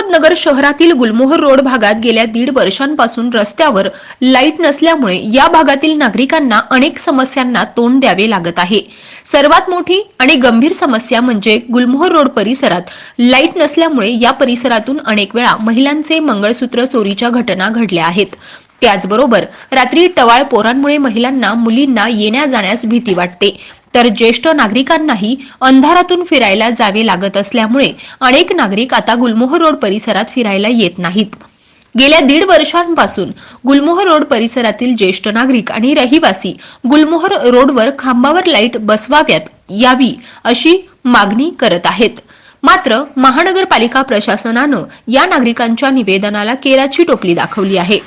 अहमदनगर शहरातील गुलमोहर रोड भागात गेल्या दीड वर्षांपासून रस्त्यावर लाइट नसल्यामुळे या भागातील नागरिकांना अनेक समस्यांना तोंड द्यावे लागत आहे. सर्वात मोठी आणि गंभीर समस्या म्हणजे गुलमोहर रोड परिसरात लाइट नसल्यामुळे या परिसरातून अनेक वेळा महिलांचे मंगळसूत्र चोरीच्या घटना घडल्या आहेत. त्याचबरोबर रात्री टवाळ पोरांमुळे महिलांना मुलींना येण्या जाण्यास भीती वाटते. तर ज्येष्ठ नागरिकांनाही अंधारातून फिरायला जावे लागत असल्यामुळे अनेक नागरिक आता गुलमोहर रोड परिसरात फिरायला येत नाहीत. गेल्या दीड वर्षांपासून गुलमोहर रोड परिसरातील ज्येष्ठ नागरिक आणि रहिवासी गुलमोहर रोडवर खांबावर लाइट बसवाव्यात यावी अशी मागणी करत आहेत. मात्र महानगरपालिका प्रशासनानं या नागरिकांच्या निवेदनाला केराची टोपली दाखवली आहे.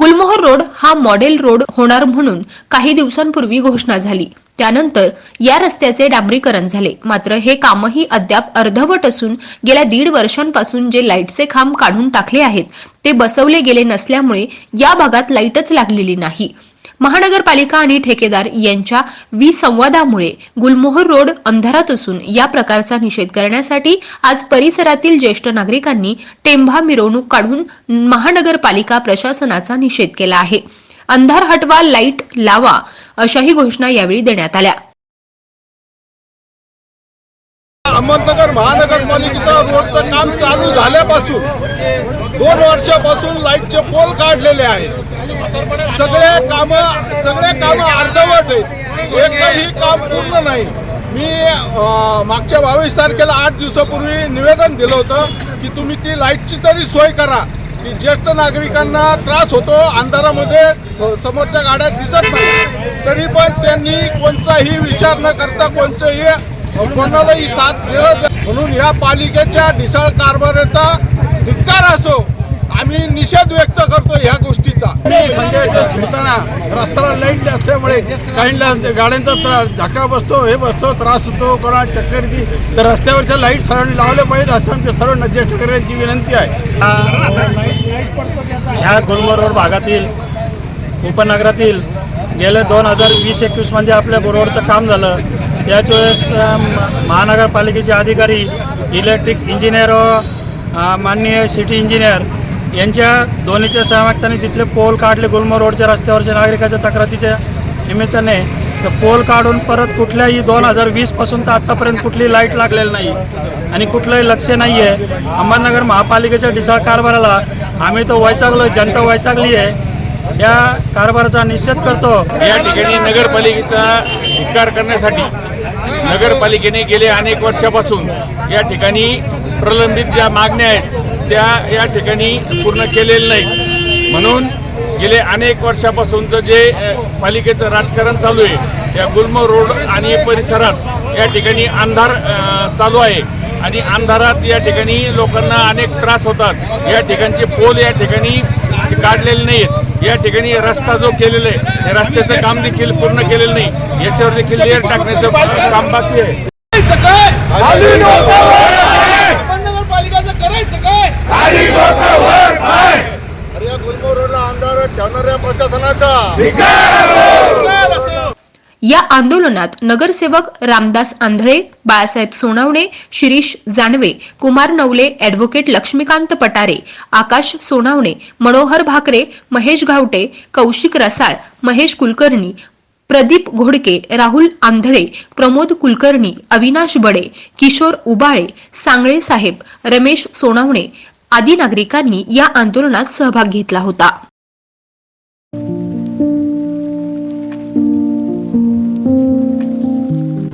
गुलमोहर रोड हा मॉडेल रोड होणार म्हणून काही दिवसांपूर्वी घोषणा झाली. त्यानंतर या रस्त्याचे डांबरीकरण झाले. मात्र हे कामही अद्याप अर्धवट असून गेल्या दीड वर्षांपासून जे लाईटचे खांब काढून टाकले आहेत ते बसवले गेले नसल्यामुळे या भागात लाईटच लागलेली नाही. महानगरपालिका आणि ठेकेदार यांच्या विसंवादामुळे गुलमोहर रोड अंधारात असून या प्रकारचा निषेध करण्यासाठी आज परिसरातील ज्येष्ठ नागरिकांनी टेंभा मिरवणूक काढून महानगरपालिका प्रशासनाचा निषेध केला आहे. अंधार हटवा लाइट लावा अशाही घोषणा यावेळी देण्यात आल्या. अहमदनगर महानगरपालिकेचा रोडचं काम चालू झाल्यापासून दोन वर्षापासून लाईटचे पोल काढलेले आहेत. सगळे काम सगळे काम अर्धवट आहेत. एकही काम पूर्ण नाही. मी मागच्या बावीस तारखेला आठ दिवसापूर्वी निवेदन दिलं होतं की तुम्ही ती लाईटची तरी सोय करा. की ज्येष्ठ नागरिकांना त्रास होतो अंधारामध्ये समोरच्या गाड्या दिसत नाही. तरी पण त्यांनी कोणताही विचार न करता कोणचंही कोणालाही साथ मिळत म्हणून या पालिकेच्या ढिसाळ कारभाराचा धिक्कार असो आम्ही निषेध व्यक्त करतो ह्या गोष्टीचा. संजय फिरताना रस्त्याला लाइट नसल्यामुळे काहींना गाड्यांचा त्रास धक्का बसतो हे बसतो त्रास होतो कोणा चक्कर येते तर रस्त्यावरच्या लाइट सर्वांनी लावल्या पाहिजे असं आमच्या सर्व ज्येष्ठ नागरिकांची विनंती आहे. ह्या गुलमोहर रोड भागातील उपनगरातील गेले दोन हजार वीस एकवीसमध्ये आपल्या रोडचं काम झालं. याच वेळेस महानगरपालिकेचे अधिकारी इलेक्ट्रिक इंजिनियर व माननीय सिटी इंजिनियर यांच्या दोन्हीच्या सहमताने जिथले पोल काढले गुलमोहर रोडच्या रस्त्यावरच्या नागरिकाच्या तक्रारीच्या निमित्ताने तर पोल काढून परत कुठल्याही दोन हजार वीसपासून तर आत्तापर्यंत कुठली लाइट लागलेली नाही. आणि कुठलंही लक्ष नाही आहे. अहमदनगर महापालिकेच्या ढिसाळ कारभाराला आम्ही तो वैतागलो जनता वैतागली आहे. या कारभाराचा निषेध करतो. या ठिकाणी नगरपालिकेचा धिक्कार करण्यासाठी नगरपालिकेने गेले अनेक वर्षापासून या ठिकाणी प्रलंबित ज्या मागण्या आहेत त्या या ठिकाणी पूर्ण केलेल्या नाहीत म्हणून गेले अनेक वर्षापासूनचं जे पालिकेचं राजकारण चालू आहे या गुलम रोड आणि परिसरात या ठिकाणी अंधार चालू आहे. आणि अंधारात या ठिकाणी लोकांना अनेक त्रास होतात. या ठिकाणचे पोल या ठिकाणी काढलेले नाहीत या ठिकाणी रस्ता जो केलेला आहे या रस्त्याचं काम देखील पूर्ण केलेलं नाही. याच्यावर देखील लेअर टाकण्याचं काम बाकी आहे नगरपालिकाचं करायचं काय अरे या गुलमोहर रोडला अंधार ठेवणाऱ्या प्रशासनाचा या आंदोलनात नगरसेवक रामदास आंधळे बाळासाहेब सोनावणे शिरीष जानवे कुमार नवले ॲडव्होकेट लक्ष्मीकांत पटारे आकाश सोनावणे मनोहर भाकरे महेश घावटे कौशिक रसाळ महेश कुलकर्णी प्रदीप घोडके राहुल आंधळे प्रमोद कुलकर्णी अविनाश बडे किशोर उबाळे सांगळे साहेब रमेश सोनावणे आदी नागरिकांनी या आंदोलनात सहभाग घेतला होता.